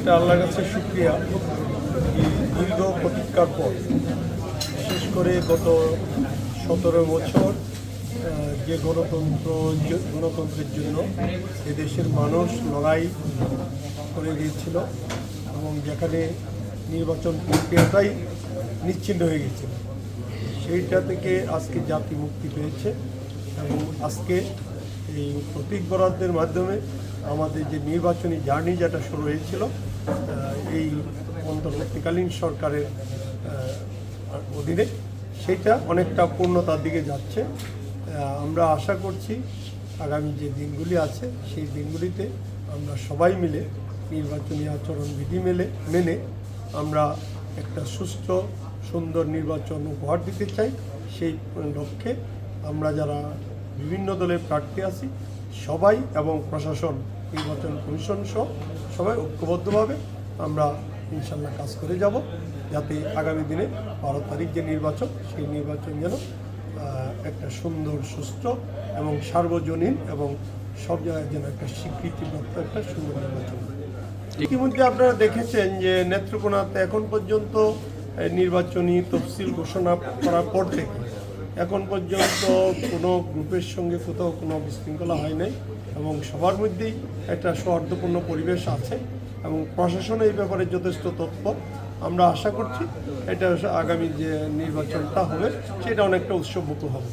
এটা আল্লাহর কাছে সুক্রিয়া দীর্ঘ প্রতীক্ষার পর, বিশেষ করে গত সতেরো বছর যে গণতন্ত্র গণতন্ত্রের জন্য দেশের মানুষ লড়াই করে গিয়েছিল এবং যেখানে নির্বাচন প্রক্রিয়াটাই নিশ্চিন্ন হয়ে গেছিল সেইটা থেকে আজকে জাতি মুক্তি পেয়েছে এবং আজকে এই প্রতীক বরাদ্দের মাধ্যমে আমাদের যে নির্বাচনী জার্নি যেটা শুরু হয়েছিল এই অন্তর্বর্তীকালীন সরকারের অধীনে সেটা অনেকটা পূর্ণতার দিকে যাচ্ছে। আমরা আশা করছি আগামী যে দিনগুলি আছে, সেই দিনগুলিতে আমরা সবাই মিলে নির্বাচনী আচরণবিধি মেলে, মেনে আমরা একটা সুস্থ, সুন্দর নির্বাচন উপহার দিতে চাই। সেই লক্ষ্যে আমরা যারা বিভিন্ন দলের প্রার্থী আছি, সবাই এবং প্রশাসন নির্বাচন কমিশন সহ সবাই ঐক্যবদ্ধভাবে আমরা ইনশাল্লাহ কাজ করে যাব যাতে আগামী দিনে বারো তারিখ যে নির্বাচন, সেই নির্বাচন যেন একটা সুন্দর, সুস্থ এবং সার্বজনীন এবং সব জায়গায় যেন একটা স্বীকৃতিপ্রাপ্ত একটা সুন্দর নির্বাচন। ইতিমধ্যে আপনারা দেখেছেন যে নেত্রকোনাতে এখন পর্যন্ত নির্বাচনী তফসিল ঘোষণা করার পর থেকে এখন পর্যন্ত কোনো গ্রুপের সঙ্গে কোথাও কোনো বিশৃঙ্খলা হয় নাই এবং সবার মধ্যেই একটা সৌহার্দ্যপূর্ণ পরিবেশ আছে এবং প্রশাসন এই ব্যাপারে যথেষ্ট তৎপর। আমরা আশা করছি এটা আগামী যে নির্বাচনটা হবে, সেটা অনেকটা উৎসবমুখ হবে।